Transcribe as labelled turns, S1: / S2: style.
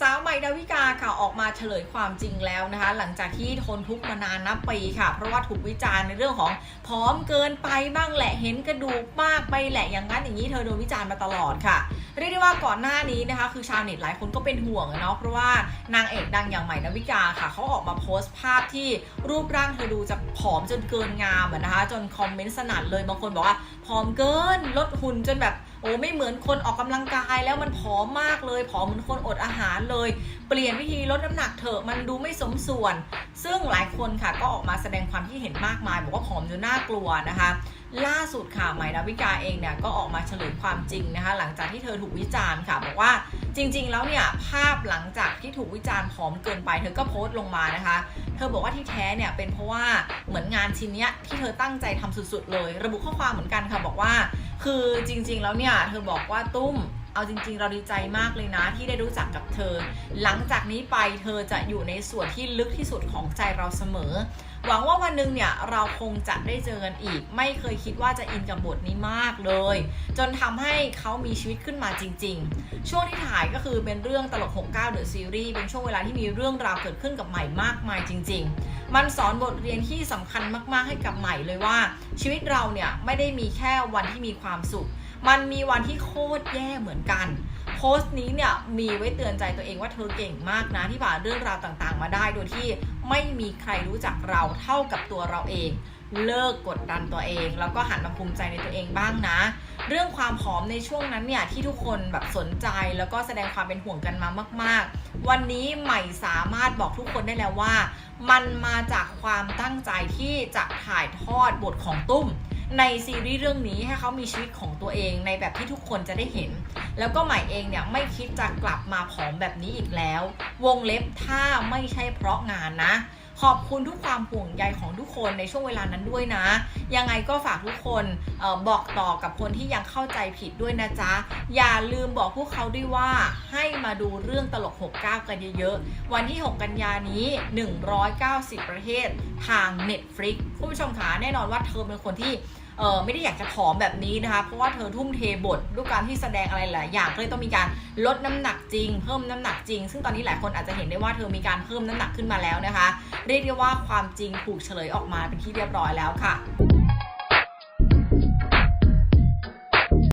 S1: สาวใหม่ดาวิกาค่ะออกมาเฉลยความจริงแล้วนะคะ หลังจากที่ทนทุกข์มานานนับปีค่ะ เพราะว่าถูกวิจารณ์ในเรื่องของผอมเกินไปบ้างแหละเห็นกระดูกมากไปแหละอย่างนั้นอย่างนี้เธอโดนวิจารณ์มาตลอดค่ะเรียกได้ว่าก่อนหน้านี้นะคะ คือชาวเน็ตหลายคนก็เป็นห่วงเนาะเพราะว่านางเอกดังอย่างใหม่ดาวิกาค่ะเขาออกมาโพสต์ภาพที่รูปร่างเธอดูจะผอมจนเกินงามนะคะ จนคอมเมนต์สนั่นเลยบางคนบอกว่าผอมเกินลดหุ่นจนแบบ โอ้ไม่เหมือนคนออกกำลังกายแล้วมันผอมมากเลยผอมเหมือนคนอดอาหารเลย เปลี่ยนวิธีลดน้ำหนักเถอะมันดูไม่สมส่วน ซึ่งหลายคนค่ะก็ออกมาแสดงความคิดเห็นมากมายบอกว่าผอมจนน่ากลัวนะคะ ล่าสุดค่ะใหม่ดาวิกาเองเนี่ยก็ออกมาเฉลยความจริงนะคะ หลังจากที่เธอถูกวิจารณ์ค่ะบอกว่าจริง ๆ แล้วเนี่ยภาพหลังจากที่ถูกวิจารณ์ผอมเกินไป เธอก็โพสต์ลงมานะคะ เธอบอกว่าที่แท้เนี่ยเป็นเพราะว่าเหมือนงานชิ้นเนี้ยที่เธอตั้งใจทำสุด ๆ เลย ระบุข้อความเหมือนกันค่ะบอกว่า คือจริง ๆ แล้วเนี่ยเธอบอกว่าตุ้มเอาจริง ๆ เราดีใจมากเลยนะที่ได้รู้จักกับเธอ หลังจากนี้ไปเธอจะอยู่ในส่วนที่ลึกที่สุดของใจเราเสมอ หวังว่าวันหนึ่งเนี่ยเราคงจะได้เจอกันอีก ไม่เคยคิดว่าจะอินกับบทนี้มากเลย จนทำให้เขามีชีวิตขึ้นมาจริง ๆ ช่วงที่ถ่ายก็คือเป็นเรื่องตลก 69เดอะซีรีส์เป็นช่วงเวลาที่มีเรื่องราวเกิดขึ้นกับใหม่มากมายจริง ๆ มันสอนบทเรียนที่สำคัญมาก ๆ ให้กับใหม่เลยว่า ชีวิตเราเนี่ยไม่ได้มีแค่วันที่มีความสุข มันมีวันที่โคตรแย่เหมือนกัน โพสต์นี้เนี่ยมีไว้เตือนใจตัวเองว่าเธอเก่งมากนะที่ผ่านเรื่องราวต่างๆ มาได้ โดยที่ไม่มีใครรู้จักเราเท่ากับตัวเราเอง เลิกกดดันตัวเอง แล้วก็หันมาภูมิใจในตัวเองบ้างนะ เรื่องความผอมในช่วงนั้นเนี่ยที่ทุกคนแบบสนใจแล้วก็แสดงความเป็นห่วงกันมามาก ๆ วันนี้ใหม่สามารถบอกทุกคนได้แล้วว่า มันมาจากความตั้งใจที่จะถ่ายทอดบทของตุ้ม ในซีรีส์เรื่องนี้ให้เขามีชีวิตของตัวเองในแบบที่ทุกคนจะได้เห็น แล้วก็ใหม่เองเนี่ยไม่คิดจะกลับมาผอมแบบนี้อีกแล้ว วงเล็บถ้าไม่ใช่เพราะงานนะ ขอบคุณทุกความห่วงใยของทุกคนในช่วงเวลานั้นด้วยนะ ยังไงก็ฝากทุกคนออบอกต่อกับคนที่ยังเข้าใจผิดด้วยนะจ๊ะ อย่าลืมบอกพวกเขาด้วยว่าให้มาดูเรื่องตลก 69 กันเยอะๆ วันที่ 6 กันยานี้ 190 ประเทศทาง Netflix คุณผู้ชมคะแน่นอนว่าเธอเป็นคนที่ เออไม่ได้อยากจะผอมแบบนี้นะคะ เพราะว่าเธอทุ่มเทบทด้วยการที่แสดงอะไรหลายอย่างก็เลยต้องมีการลดน้ำหนักจริง เพิ่มน้ำหนักจริง ซึ่งตอนนี้หลายคนอาจจะเห็นได้ว่าเธอมีการเพิ่มน้ำหนักขึ้นมาแล้วนะคะ เรียกได้ว่าความจริงถูกเฉลยออกมาเป็นที่เรียบร้อยแล้วค่ะ